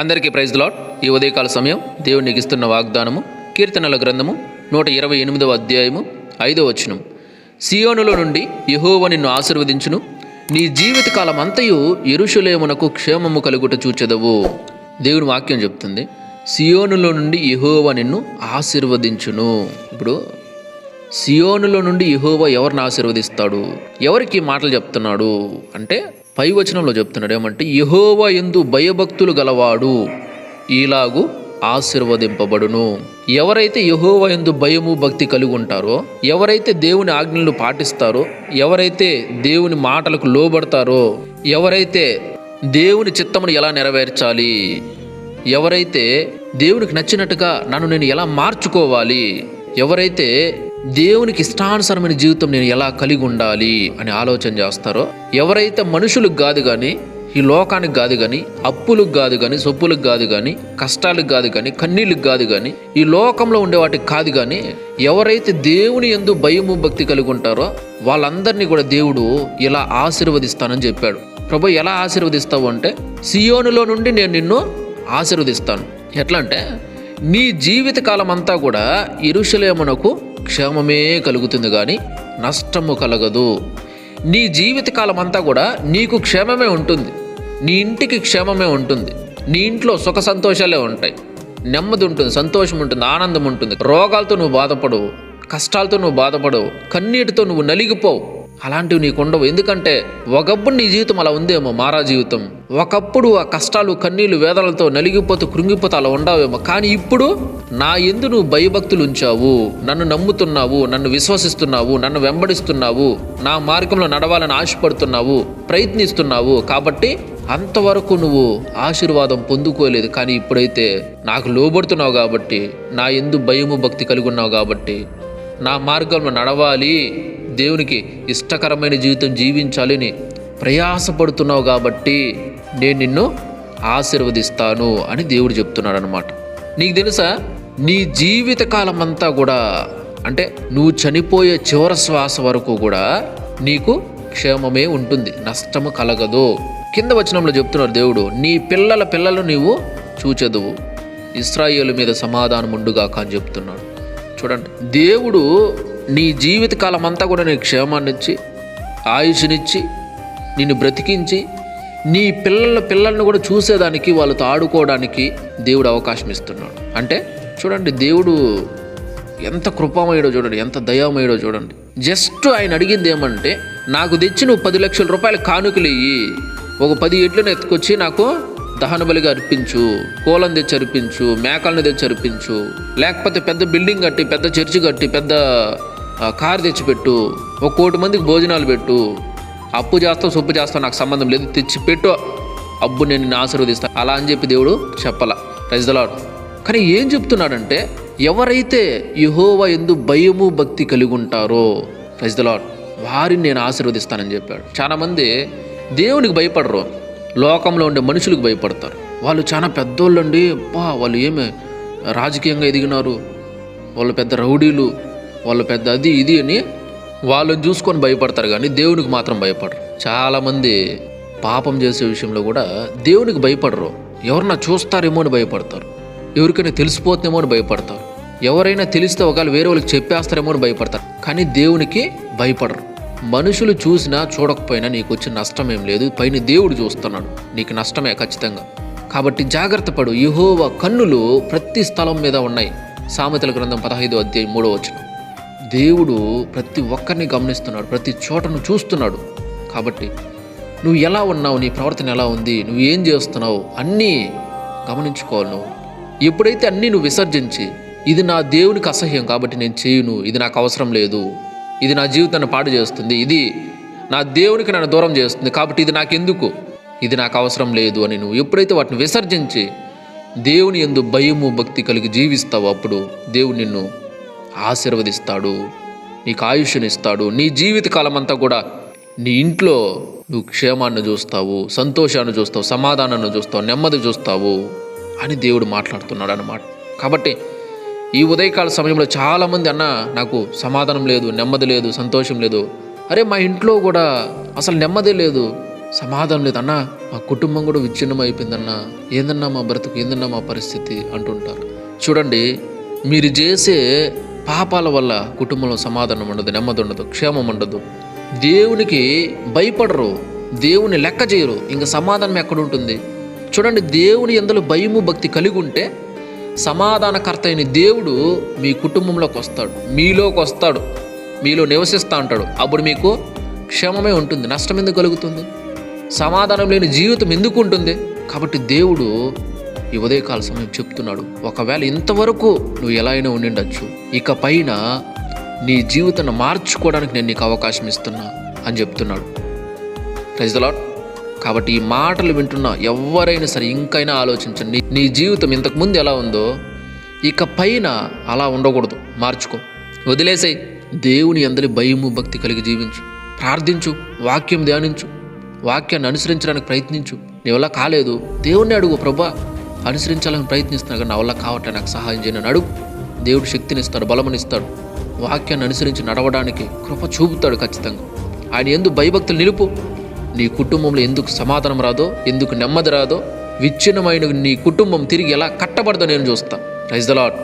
అందరికీ praise lot ఈ ఉదయకాల సమయం దేవుడు ఇస్తున్న వాగ్దానము కీర్తనల గ్రంథము నూట ఇరవై ఎనిమిదవ అధ్యాయము ఐదవ వచనం. సియోనులో నుండి యహోవ నిన్ను ఆశీర్వదించును. నీ జీవితకాలం అంతయు ఎరుషులేమునకు క్షేమము కలుగుట చూచెదవు. దేవుని వాక్యం చెప్తుంది సియోనులో నుండి యహోవ నిన్ను ఆశీర్వదించును. ఇప్పుడు సియోనులో నుండి యహోవ ఎవరిని ఆశీర్వదిస్తాడు? ఎవరికి మాటలు చెప్తున్నాడు? అంటే పై వచనంలో చెప్తున్నాడు ఏమంటే యహోవ ఎందు భయభక్తులు గలవాడు ఇలాగూ ఆశీర్వదింపబడును. ఎవరైతే యహోవ ఎందు భయము భక్తి కలిగి ఉంటారో ఎవరైతే దేవుని ఆజ్ఞలను పాటిస్తారో ఎవరైతే దేవుని మాటలకు లోబడతారో ఎవరైతే దేవుని చిత్తమును ఎలా నెరవేర్చాలి ఎవరైతే దేవునికి నచ్చినట్టుగా నన్ను నేను ఎలా మార్చుకోవాలి ఎవరైతే దేవునికి ఇష్టానుసరమైన జీవితం నేను ఎలా కలిగి ఉండాలి అని ఆలోచన చేస్తారో ఎవరైతే మనుషులకు కాదు కానీ ఈ లోకానికి కాదు కానీ అప్పులకు కాదు కానీ సొప్పులకు కాదు కానీ కష్టాలకు కాదు కానీ కన్నీళ్ళకి కాదు కానీ ఈ లోకంలో ఉండే వాటికి కాదు కానీ ఎవరైతే దేవుని ఎందు భయము భక్తి కలిగి ఉంటారో వాళ్ళందరినీ కూడా దేవుడు ఇలా ఆశీర్వదిస్తానని చెప్పాడు. ప్రభు ఎలా ఆశీర్వదిస్తావు అంటే సియోనులో నుండి నేను నిన్ను ఆశీర్వదిస్తాను. ఎట్లా అంటే నీ జీవిత కాలం అంతా కూడా ఇరుషులేమునకు క్షేమమే కలుగుతుంది కానీ నష్టము కలగదు. నీ జీవిత కాలం అంతా కూడా నీకు క్షేమమే ఉంటుంది. నీ ఇంటికి క్షేమమే ఉంటుంది. నీ ఇంట్లో సుఖ సంతోషాలే ఉంటాయి. నెమ్మది ఉంటుంది సంతోషం ఉంటుంది ఆనందం ఉంటుంది. రోగాలతో నువ్వు బాధపడవు కష్టాలతో నువ్వు బాధపడవు కన్నీటితో నువ్వు నలిగిపోవు. అలాంటివి నీకు ఉండవు. ఎందుకంటే ఒకప్పుడు నీ జీవితం అలా ఉందేమో మారా జీవితం. ఒకప్పుడు ఆ కష్టాలు కన్నీళ్ళు వేదనలతో నలిగిపోతూ కృంగిపోతూ అలా ఉండవేమో. కానీ ఇప్పుడు నా ఎందు నువ్వు భయభక్తులు ఉంచావు. నన్ను నమ్ముతున్నావు నన్ను విశ్వసిస్తున్నావు నన్ను వెంబడిస్తున్నావు నా మార్గంలో నడవాలని ఆశపడుతున్నావు ప్రయత్నిస్తున్నావు. కాబట్టి అంతవరకు నువ్వు ఆశీర్వాదం పొందుకోలేదు. కానీ ఇప్పుడైతే నాకు లోబడుతున్నావు కాబట్టి నా ఎందు భయము భక్తి కలిగి ఉన్నావు కాబట్టి నా మార్గంలో నడవాలి. దేవునికి ఇష్టకరమైన జీవితం జీవించాలని ప్రయాసపడుతున్నావు కాబట్టి నేను నిన్ను ఆశీర్వదిస్తాను అని దేవుడు చెప్తున్నాడు అనమాట నీకు తెలుసా? నీ జీవితకాలం అంతా కూడా అంటే నువ్వు చనిపోయే చివరి శ్వాస వరకు కూడా నీకు క్షేమమే ఉంటుంది నష్టము కలగదు. కింద వచనంలో చెప్తున్నారు దేవుడు నీ పిల్లల పిల్లలు నీవు చూచెదువు ఇస్రాయేలు మీద సమాధానం ఉండుగాక అని చెప్తున్నాడు. చూడండి దేవుడు నీ జీవితకాలం అంతా కూడా నీ క్షేమాన్ని ఇచ్చి ఆయుష్నిచ్చి నిన్ను బ్రతికించి నీ పిల్లల పిల్లల్ని కూడా చూసేదానికి వాళ్ళతో ఆడుకోవడానికి దేవుడు అవకాశం ఇస్తున్నాడు అంటే చూడండి దేవుడు ఎంత కృపామయుడో చూడండి ఎంత దయామయుడో చూడండి. జస్ట్ ఆయన అడిగింది ఏమంటే నాకు తెచ్చి నువ్వు పది లక్షల రూపాయలు కానుకలు ఇయ్యి ఒక పది ఎడ్లను ఎత్తుకొచ్చి నాకు దహన బలిగా అర్పించు కోలం తెచ్చి అర్పించు మేకలను తెచ్చి అర్పించు లేకపోతే పెద్ద బిల్డింగ్ కట్టి పెద్ద చర్చి కట్టి పెద్ద కారు తెచ్చిపెట్టు ఒక కోటి మందికి భోజనాలు పెట్టు అప్పు చేస్తావు సొప్పు చేస్తావు నాకు సంబంధం లేదు తెచ్చిపెట్టు అబ్బు నేను నిన్ను ఆశీర్వదిస్తాను అలా అని చెప్పి దేవుడు చెప్పాల. ప్రజలాడు కానీ ఏం చెప్తున్నాడంటే ఎవరైతే యహోవ ఎందు భయము భక్తి కలిగి ఉంటారో ప్రజలాడు వారిని నేను ఆశీర్వదిస్తానని చెప్పాడు. చాలామంది దేవునికి భయపడరు. లోకంలో ఉండే మనుషులకు భయపడతారు. వాళ్ళు చాలా పెద్దోళ్ళు అండి అబ్బా వాళ్ళు ఏమి రాజకీయంగా ఎదిగినారు. వాళ్ళు పెద్ద రౌడీలు. వాళ్ళు పెద్ద అది ఇది అని వాళ్ళని చూసుకొని భయపడతారు కానీ దేవునికి మాత్రం భయపడరు. చాలామంది పాపం చేసే విషయంలో కూడా దేవునికి భయపడరు. ఎవరన్నా చూస్తారేమో అని భయపడతారు. ఎవరికైనా తెలిసిపోతుందేమో అని భయపడతారు. ఎవరైనా తెలిస్తే ఒకవేళ వేరే వాళ్ళకి చెప్పేస్తారేమో అని భయపడతారు. కానీ దేవునికి భయపడరు. మనుషులు చూసినా చూడకపోయినా నీకు వచ్చిన నష్టం ఏం లేదు. పైన దేవుడు చూస్తున్నాడు. నీకు నష్టమే ఖచ్చితంగా. కాబట్టి జాగ్రత్త పడు. యహోవ కన్నులు ప్రతి స్థలం మీద ఉన్నాయి. సామెతల గ్రంథం పదహైదు అధ్యాయం మూడో వచ్చిన దేవుడు ప్రతి ఒక్కరిని గమనిస్తున్నాడు ప్రతి చోటను చూస్తున్నాడు. కాబట్టి నువ్వు ఎలా ఉన్నావు నీ ప్రవర్తన ఎలా ఉంది నువ్వు ఏం చేస్తున్నావు అన్నీ గమనించుకోవాలి నువ్వు. ఎప్పుడైతే అన్నీ నువ్వు విసర్జించి ఇది నా దేవునికి అసహ్యం కాబట్టి నేను చేయను ఇది నాకు అవసరం లేదు ఇది నా జీవితాన్ని పాడు చేస్తుంది ఇది నా దేవునికి నన్ను దూరం చేస్తుంది కాబట్టి ఇది నాకెందుకు ఇది నాకు అవసరం లేదు అని నువ్వు ఎప్పుడైతే వాటిని విసర్జించి దేవుని ఎందు భయము భక్తి కలిగి జీవిస్తావు అప్పుడు దేవుడు నిన్ను ఆశీర్వదిస్తాడు నీకు ఆయుష్నిస్తాడు నీ జీవితకాలం అంతా కూడా నీ ఇంట్లో నువ్వు క్షేమాన్ని చూస్తావు సంతోషాన్ని చూస్తావు సమాధానాన్ని చూస్తావు నెమ్మది చూస్తావు అని దేవుడు మాట్లాడుతున్నాడు అన్నమాట కాబట్టి ఈ ఉదయకాల సమయంలో చాలామంది అన్న నాకు సమాధానం లేదు నెమ్మది లేదు సంతోషం లేదు. అరే మా ఇంట్లో కూడా అసలు నెమ్మది లేదు సమాధానం లేదన్నా మా కుటుంబం కూడా విచ్ఛిన్నం అయిపోయిందన్నా. ఏందన్నా మా బ్రతుకు ఏందన్నా మా పరిస్థితి? అంటుంటారు. చూడండి మీరు చేసే పాపాల వల్ల కుటుంబంలో సమాధానం ఉండదు నెమ్మది ఉండదు క్షేమం ఉండదు. దేవునికి భయపడరు దేవుని లెక్క చేయరు. ఇంకా సమాధానం ఎక్కడ ఉంటుంది చూడండి దేవుని ఎందులో భయము భక్తి కలిగి ఉంటే సమాధానకర్త అయిన దేవుడు మీ కుటుంబంలోకి వస్తాడు మీలోకి వస్తాడు మీలో నివసిస్తూ ఉంటాడు అప్పుడు మీకు క్షేమమే ఉంటుంది నష్టం ఎందుకు కలుగుతుంది? సమాధానం లేని జీవితం ఎందుకు ఉంటుంది? కాబట్టి దేవుడు ఈ ఉదయకాల సమయం చెప్తున్నాడు ఒకవేళ ఇంతవరకు నువ్వు ఎలా అయినా ఉండిండొచ్చు. ఇక పైన నీ జీవితాన్ని మార్చుకోవడానికి నేను నీకు అవకాశం ఇస్తున్నా అని చెప్తున్నాడు. ప్రజలాట్ కాబట్టి ఈ మాటలు వింటున్న ఎవరైనా సరే ఇంకైనా ఆలోచించండి నీ- జీవితం ఇంతకుముందు ఎలా ఉందో ఇక పైన అలా ఉండకూడదు. మార్చుకో. వదిలేసాయి. దేవుని అందరి భయము భక్తి కలిగి జీవించు. ప్రార్థించు. వాక్యం ధ్యానించు. వాక్యాన్ని అనుసరించడానికి ప్రయత్నించు. నీ వల్ల కాలేదు. దేవుణ్ణి అడుగు ప్రభా. అనుసరించాలని ప్రయత్నిస్తున్నా కానీ నా వల్ల కావట్లే నాకు సహాయం చేయను అడుగు. దేవుడు శక్తినిస్తాడు బలమనిస్తాడు. వాక్యాన్ని అనుసరించి నడవడానికి కృప చూపుతాడు ఖచ్చితంగా. ఆయన ఎందుకు భయభక్తులు నిలుపు. నీ కుటుంబంలో ఎందుకు సమాధానం రాదో ఎందుకు నెమ్మది రాదో విచ్ఛిన్నమైన నీ కుటుంబం తిరిగి ఎలా కట్టబడదో నేను చూస్తా. రైజ్ ద లాడ్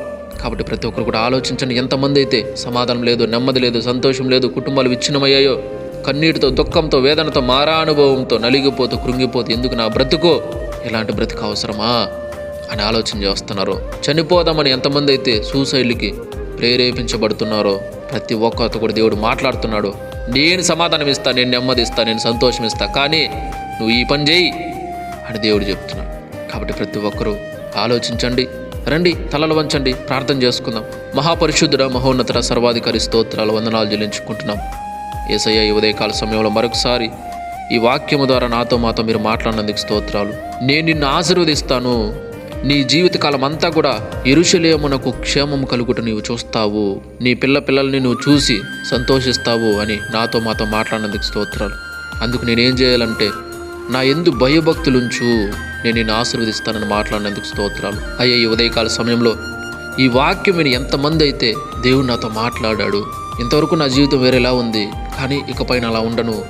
కాబట్టి ప్రతి ఒక్కరు కూడా ఆలోచించండి ఎంతమంది అయితే సమాధానం లేదు నెమ్మది లేదు సంతోషం లేదు కుటుంబాలు విచ్ఛిన్నమయ్యాయో కన్నీటితో దుఃఖంతో వేదనతో మారా అనుభవంతో నలిగిపోతూ కృంగిపోతూ ఎందుకు నా బ్రతుకో? ఎలాంటి బ్రతుకు అవసరమా? అని ఆలోచన చేస్తున్నారు. చనిపోదామని ఎంతమంది అయితే సూసైడ్లకి ప్రేరేపించబడుతున్నారో ప్రతి ఒక్కరితో కూడా దేవుడు మాట్లాడుతున్నాడు. నేను సమాధానం ఇస్తా నేను నెమ్మది ఇస్తా నేను సంతోషం ఇస్తా. కానీ నువ్వు ఈ పని చేయి అని దేవుడు చెప్తున్నాడు. కాబట్టి ప్రతి ఒక్కరూ ఆలోచించండి రండి తలలు వంచండి ప్రార్థన చేసుకుందాం. మహాపరిశుద్ధుడ మహోన్నత సర్వాధికారి స్తోత్రాలు వందనాలు చెల్లించుకుంటున్నాం. ఏసయ్య ఈ ఉదయకాల సమయంలో మరొకసారి ఈ వాక్యము ద్వారా నాతో మాతో మీరు మాట్లాడినందుకు స్తోత్రాలు. నేను నిన్ను ఆశీర్వదిస్తాను. నీ జీవితకాలం అంతా కూడా ఇరుషలేమునకు క్షేమము కలుగుట నీవు చూస్తావు. నీ పిల్ల పిల్లల్ని నువ్వు చూసి సంతోషిస్తావు అని నాతో మాతో మాట్లాడినందుకు స్తోత్రాలు. అందుకు నేనేం చేయాలంటే నా ఎందు భయభక్తులుంచు నేను నిన్ను ఆశీర్వదిస్తానని మాట్లాడినందుకు స్తోత్రాలు. అయ్యే ఈ ఉదయకాల సమయంలో ఈ వాక్యం విని ఎంతమంది అయితే దేవుడు నాతో మాట్లాడాడు. ఇంతవరకు నా జీవితం వేరేలా ఉంది కానీ ఇకపైన అలా ఉండను.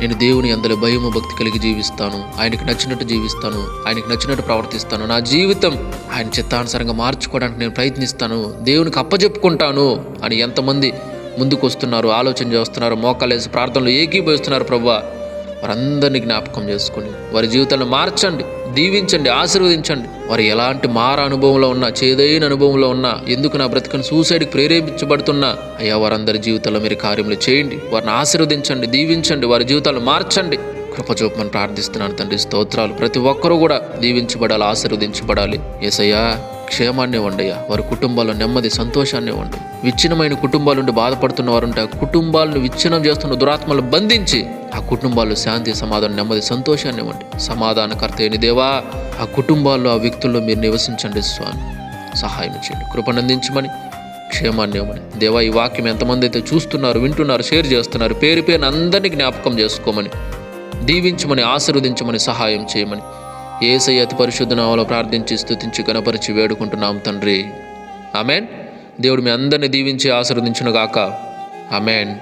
నేను దేవుని అందరి భయము భక్తి కలిగి జీవిస్తాను. ఆయనకి నచ్చినట్టు జీవిస్తాను. ఆయనకి నచ్చినట్టు ప్రవర్తిస్తాను. నా జీవితం ఆయన చిత్తానుసారంగా మార్చుకోవడానికి నేను ప్రయత్నిస్తాను. దేవునికి అప్పచెప్పుకుంటాను అని ఎంతమంది ముందుకు వస్తున్నారు ఆలోచన చేస్తున్నారు మోకాలేసి ప్రార్థనలు ఏకీభవిస్తున్నారు ప్రభా. వారందరినీ జ్ఞాపకం చేసుకుని వారి జీవితాలను మార్చండి దీవించండి ఆశీర్వదించండి. వారు ఎలాంటి మార అనుభవంలో ఉన్నా చేదైన అనుభవంలో ఉన్నా ఎందుకు నా బ్రతుకుని సూసైడ్కి ప్రేరేపించబడుతున్నా అయ్యా వారందరి జీవితంలో మీరు కార్యములు చేయండి వారిని ఆశీర్వదించండి దీవించండి వారి జీవితాలను మార్చండి. కృపచూపమని ప్రార్థిస్తున్నాను తండ్రి స్తోత్రాలు. ప్రతి ఒక్కరూ కూడా దీవించబడాలి ఆశీర్వదించబడాలి. ఏసయ్యా క్షేమాన్ని ఉండయ్యా వారి కుటుంబాల్లో నెమ్మది సంతోషాన్ని వండు విచ్ఛిన్నమైన కుటుంబాలు ఉండి బాధపడుతున్న వారు ఉంటే ఆ కుటుంబాలను విచ్ఛిన్నం చేస్తున్న దురాత్మలు బంధించి ఆ కుటుంబాల్లో శాంతి సమాధానం నెమ్మది సంతోషాన్ని ఇవ్వండి. సమాధానకర్త అయిన దేవా ఆ కుటుంబాల్లో ఆ వ్యక్తుల్లో మీరు నివసించండి స్వామి. సహాయం చేయండి. కృపనందించమని క్షేమాన్ని ఇవ్వమని. దేవా ఈ వాక్యం ఎంతమంది అయితే చూస్తున్నారు వింటున్నారు షేర్ చేస్తున్నారు పేరు పేరున అందరినీ జ్ఞాపకం చేసుకోమని దీవించమని ఆశీర్వదించమని సహాయం చేయమని. ఏసై అతి పరిశుద్ధ నామలో ప్రార్థించి స్థుతించి కనపరిచి వేడుకుంటున్నాం తండ్రి. అమెన్ దేవుడు మీ అందరిని దీవించి ఆశీర్వదించునుగాక. అమెన్